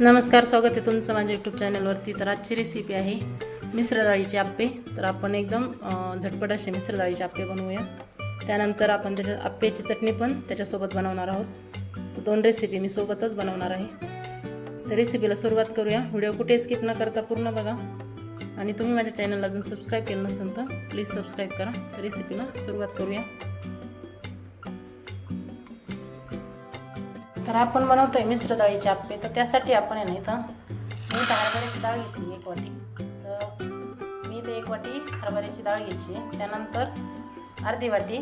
नमस्कार स्वागत आहे तुमचं माझ्या यूट्यूब चॅनलवरती तर आजची रेसिपी आहे मिश्र डाळीचे आप्पे. तर आपण एकदम झटपट असे मिश्र डाळीचे आप्पे बनवूया. त्यानंतर आपण त्याच्या आप्प्याची चटणी पण त्याच्यासोबत बनवणार आहोत. तर दोन रेसिपी मी सोबतच बनवणार आहे. तर रेसिपीला सुरुवात करूया. व्हिडिओ कुठे स्किप न करता पूर्ण बघा. आणि तुम्ही माझ्या चॅनलला अजून सबस्क्राईब केलं नसेल तर प्लीज सबस्क्राईब करा. तर रेसिपीला सुरुवात करूया. तर आपण बनवतोय मिश्र डाळीचे आप्पे. तर त्यासाठी आपण आहे ना इथं मी हरभऱ्याची डाळ घेतली एक वाटी. तर मी ते एक वाटी हरभऱ्याची डाळ घ्यायची. त्यानंतर अर्धी वाटी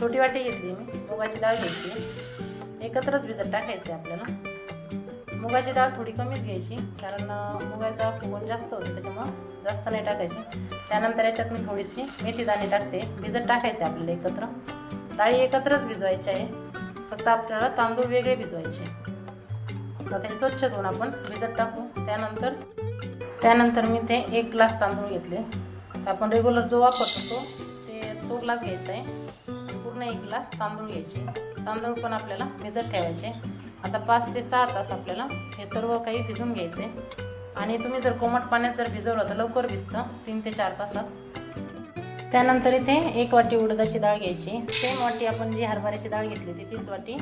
छोटी वाटी घेतली मी मुगाची डाळ घ्यायची. एकत्रच भिजत टाकायची आपल्याला. मुगाची डाळ थोडी कमीच घ्यायची कारण मुगाची डाळ फुगून जास्त होते त्याच्यामुळं जास्त नाही टाकायची. त्यानंतर याच्यात मी थोडीशी मेथी दाणे टाकते. भिजत टाकायचे आपल्याला एकत्र. डाळी एकत्रच भिजवायची आहे. फक्त आपल्याला तांदूळ वेगळे भिजवायचे. आता हे स्वच्छ धुवून आपण भिजत टाकू. त्यानंतर त्यानंतर मी ते एक ग्लास तांदूळ घेतले. तर आपण रेग्युलर जो वापरतो तो ते तो ग्लास घ्यायचा आहे. पूर्ण एक ग्लास तांदूळ घ्यायचे. तांदूळ पण आपल्याला भिजत ठेवायचे. आता पाच ते सहा तास आपल्याला हे सर्व काही भिजून घ्यायचे. आणि तुम्ही जर कोमट पाण्यात जर भिजवलं तर लवकर भिजतं तीन ते चार तासात. त्यानंतर इथे एक वाटी उडदाची डाळ घ्यायची. सेम वाटी आपण जी हरभऱ्याची डाळ घेतली होती तीच वाटी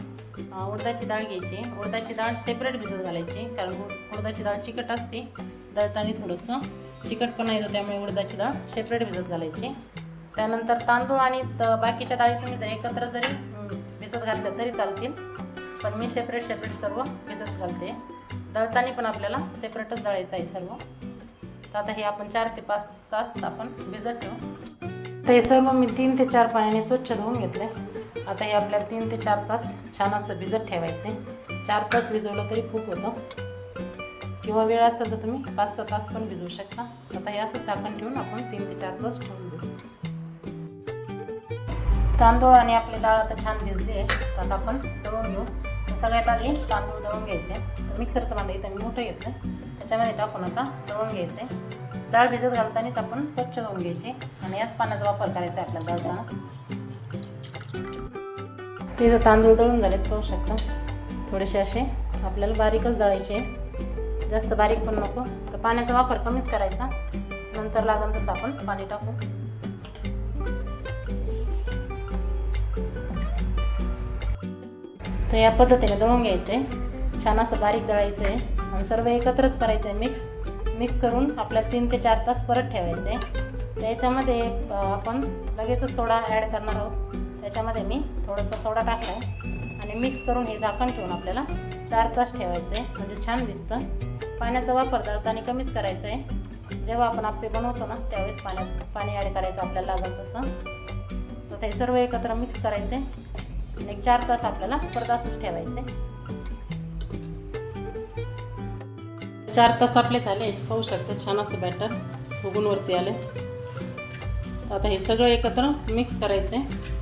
उडदाची डाळ घ्यायची. उडदाची डाळ सेपरेट भिजत घालायची कारण उड- उडदाची डाळ चिकट असते दळताना थोडंसं चिकटपणा येतो त्यामुळे उडदाची डाळ सेपरेट भिजत घालायची. त्यानंतर तांदूळ आणि त- बाकीच्या डाळी तुम्ही जर एकत्र जरी भिजत घातल्या तरी चालतील. पण मी सेपरेट सेपरेट सर्व भिजत घालते. दळताना पण आपल्याला सेपरेटच दळायचं आहे सर्व. तर आता हे आपण चार ते पाच तास आपण भिजत ठेवू. तर सर्व मी तीन ते चार पाण्याने स्वच्छ धुवून घेतले. आता हे आपल्याला तीन ते चार तास छान असं भिजत ठेवायचे. चार तास भिजवलं तरी खूप होतं. किंवा वेळ असेल तर तुम्ही पाच सहा तास पण भिजवू शकता. आता हे असं चाकण ठेवून आपण तीन ते चार तास ठेवून देऊ. तांदूळ आणि आपली डाळ आता छान भिजली आहे. तर आता आपण दळून घेऊ. सगळ्यात आधी तांदूळ दळून घ्यायचे. तर मिक्सरचं भांडं इथं मोठं येतं त्याच्यामध्ये टाकून आता दळून आहे डाळ भिजत घालतानाच आपण स्वच्छ धुवून घ्यायची. आणि याच पाण्याचा वापर करायचा आहे आपल्याला दळताना तिथं तांदूळ दळून झालेत पाहू शकता. थोडेसे असे आपल्याला बारीकच दळायचे जास्त बारीक पण नको. तर पाण्याचा वापर कमीच करायचा. नंतर लागेल तसं आपण पाणी टाकू. तर या पद्धतीने दळून घ्यायचं आहे छान असं बारीक दळायचं आहे आणि सर्व एकत्रच करायचं आहे मिक्स. मिक्स करून आपल्याला तीन ते चार तास परत ठेवायचं आहे. आपण लगेचच सोडा ॲड करणार आहोत. त्याच्यामध्ये मी थोडंसं सोडा टाकला आहे आणि मिक्स करून हे झाकण ठेवून आपल्याला चार तास ठेवायचं आहे. म्हणजे छान दिसतं. पाण्याचा वापर दळताना कमीच करायचा आहे. जेव्हा आपण आप्पे बनवतो ना त्यावेळेस पाण्यात पाणी ॲड करायचं आपल्याला लागेल तसं. तर ते सर्व एकत्र मिक्स करायचे. आणि एक चार तास आपल्याला परत असंच ठेवायचं आहे. चार तास आपले झाले. पाहू शकता छान असं बॅटर फुगून वरती आले. आता हे सगळं एकत्र मिक्स करायचं आहे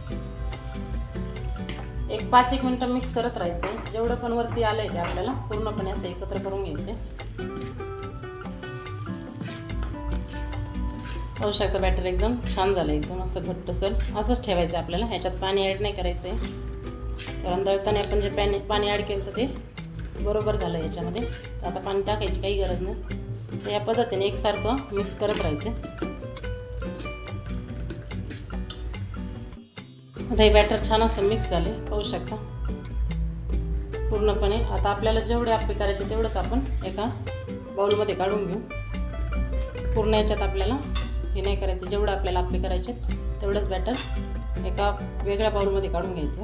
एक पाच एक मिनटं मिक्स करत राहायचं आहे जेवढं पण वरती आलं आहे ते आपल्याला पूर्णपणे असं एकत्र करून घ्यायचं पाहू शकता बॅटर एकदम छान झालं एकदम असं घट्टसर असंच ठेवायचं आहे आपल्याला. ह्याच्यात पाणी ॲड नाही करायचं आहे कारण दळताना आपण जे पॅनी पाणी ॲड केलं तर ते बरोबर झालं याच्यामध्ये. तर आता पाणी टाकायची काही गरज नाही. तर या पद्धतीने एकसारखं मिक्स करत राहायचं. आता हे बॅटर छान असं मिक्स झाले पाहू शकता. पूर्णपणे आता आपल्याला जेवढे आप्पे करायचे तेवढंच आपण एका बाउलमध्ये काढून घेऊ. पूर्ण याच्यात आपल्याला हे नाही करायचं जेवढं आपल्याला आप्पे करायचे तेवढंच बॅटर एका वेगळ्या बाउलमध्ये काढून घ्यायचं.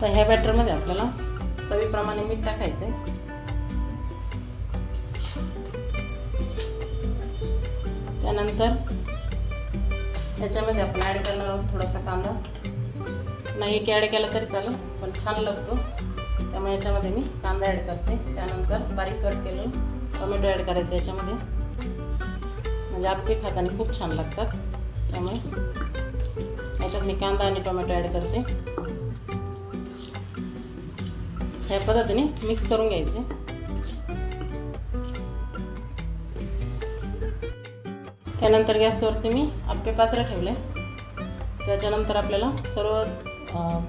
तर ह्या बॅटरमध्ये आपल्याला चवीप्रमाणे मीठ टाकायचं आहे त्यानंतर याच्यामध्ये आपण ॲड करणार आहोत थोडासा कांदा. नाही की ॲड केला तरी चालेल पण छान लागतो. त्यामुळे याच्यामध्ये मी कांदा ॲड करते. त्यानंतर बारीक कट केलेलं टोमॅटो ॲड करायचं याच्यामध्ये. म्हणजे आपके खाताने खूप छान लागतात. त्यामुळे याच्यात मी कांदा आणि टोमॅटो ॲड करते. ह्या पद्धतीने मिक्स करून घ्यायचे. त्यानंतर गॅसवरती मी आप्पे पात्र ठेवले. त्याच्यानंतर आपल्याला सर्व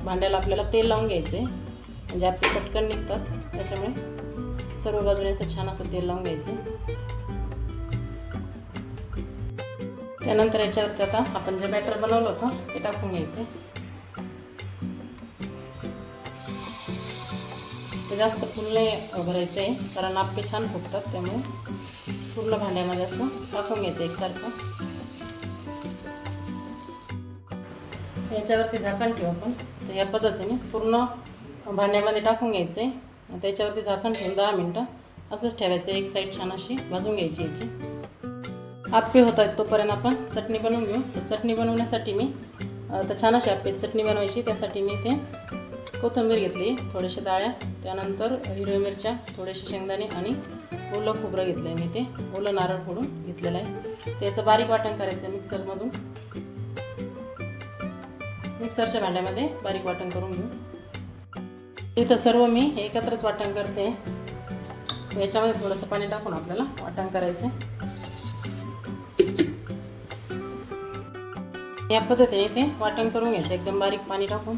भांड्याला आपल्याला तेल लावून घ्यायचे. म्हणजे आपले पटकन निघतात. त्याच्यामुळे सर्व बाजूने असं छान असं तेल लावून घ्यायचे. त्यानंतर याच्यावरती आता आपण जे बॅटर बनवलं होतं ते टाकून घ्यायचे. जास्त फुल नाही भरायचं आहे. कारण आपे छान फुटतात त्यामुळे. पूर्ण भांड्यामध्ये असं टाकून घ्यायचं एकसारखं. याच्यावरती झाकण ठेवू आपण. तर या पद्धतीने पूर्ण भांड्यामध्ये टाकून घ्यायचं. आहे त्याच्यावरती झाकण ठेवून दहा मिनटं असंच ठेवायचं. एक साईड छान अशी भाजून घ्यायची याची. आप्पे होत आहेत तोपर्यंत आपण चटणी बनवून घेऊ. तर चटणी बनवण्यासाठी मी तर छान अशी आप्पे चटणी बनवायची. त्यासाठी मी ते कोथिंबीर घेतली थोड्याशा डाळ्या त्यानंतर हिरव्या मिरच्या थोडेसे शेंगदाणे आणि ओलं खोबरं घेतलं आहे मी ते. ओलं नारळ फोडून घेतलेलं आहे. त्याचं बारीक वाटण करायचं आहे मिक्सरमधून. मिक्सरच्या भांड्यामध्ये बारीक वाटण करून घेऊ. इथं सर्व मी एकत्रच वाटण करते. याच्यामध्ये थोडंसं पाणी टाकून आपल्याला वाटण करायचं आहे या पद्धतीने इथे वाटण करून घ्यायचं. एकदम बारीक पाणी टाकून.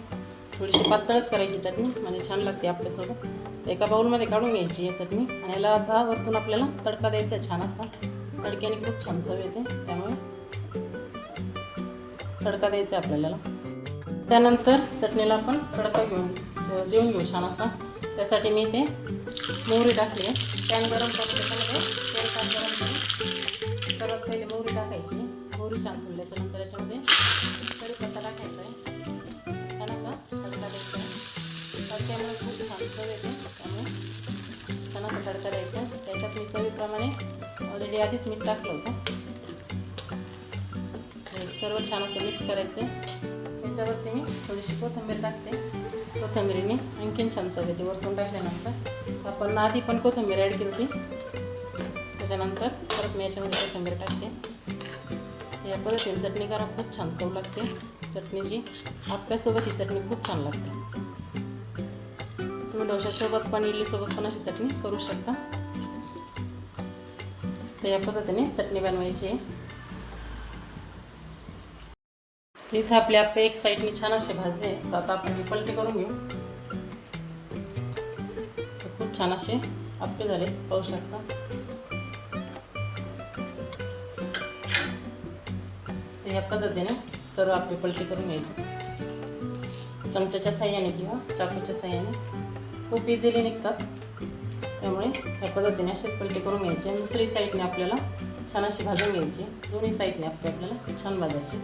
थोडीशी पातळच करायची चटणी म्हणजे छान लागते आपल्यासोबत. तर एका बाऊलमध्ये काढून घ्यायची ही चटणी. आणि याला आता वरतून आपल्याला तडका द्यायचा आहे छान असा. तडक्याने खूप छान चव येते. त्यामुळे तडका द्यायचा आहे आपल्याला. त्यानंतर चटणीला आपण तडका घेऊन देऊन घेऊ छान असा. त्यासाठी मी ते मोहरी टाकली आहे. पॅन गरम आधीच मीठ टाकलं होतं. सर्व छान असं मिक्स करायचं. त्याच्यावरती मी थोडीशी कोथिंबीर टाकते. कोथिंबीरीने आणखीन छान चव येते वरतून टाकल्यानंतर आपण आधी पण कोथिंबीर ॲड केली होती. त्याच्यानंतर परत मी याच्यामध्ये कोथिंबीर टाकते. या पद्धतीने चटणी करा खूप छान चव लागते. चटणीची आप्यासोबत ही चटणी खूप छान लागते. तुम्ही डोशासोबत पण इडलीसोबत पण अशी चटणी करू शकता. तर या पद्धतीने चटणी बनवायची आहे. इथे आपले आप्पे एक साईडने छान असे भाजले. तर आता आपण हे पलटी करून घेऊ. खूप छान असे आप्पे झाले पाहू शकता. तर ह्या पद्धतीने सर्व आपले पलटी करून घ्यायचे. चमच्याच्या साह्याने किंवा चाकूच्या साह्याने. खूप इझिली निघतात. त्यामुळे ह्या पद्धतीने अशीच पलटी करून घ्यायची आणि दुसरी साईडने आपल्याला छान अशी भाजून घ्यायची. दोन्ही साईडने आपली आपल्याला छान भाजायची.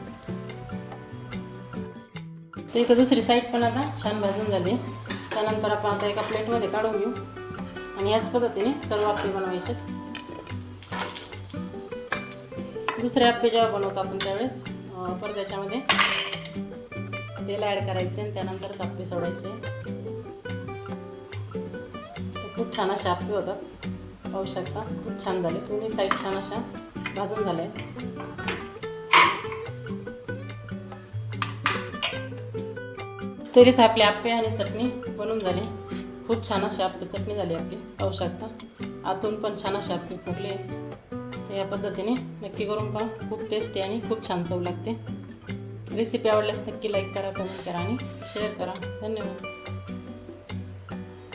तर इथं दुसरी साईड पण आता छान भाजून झाली. त्यानंतर आपण आता एका प्लेटमध्ये काढून घेऊ. आणि याच पद्धतीने सर्व आपले बनवायचे. दुसरे आपे जेव्हा बनवतो आपण त्यावेळेस परत त्याच्यामध्ये तेल ॲड करायचे आणि त्यानंतरच आपे सोडायचे. छान अशा आपली होतात पाहू शकता खूप छान झाले. दोन्ही साईड छान अशा भाजून झाल्या तर आपले आप्पे आणि चटणी बनून झाली. खूप छान अशी आपली चटणी झाली आपली. पाहू शकता. आतून पण छान अशी आपली फुगले. तर या पद्धतीने नक्की करून पहा. खूप टेस्टी आणि खूप छान चव लागते. रेसिपी आवडल्यास नक्की लाईक करा कमेंट करा आणि शेअर करा. धन्यवाद.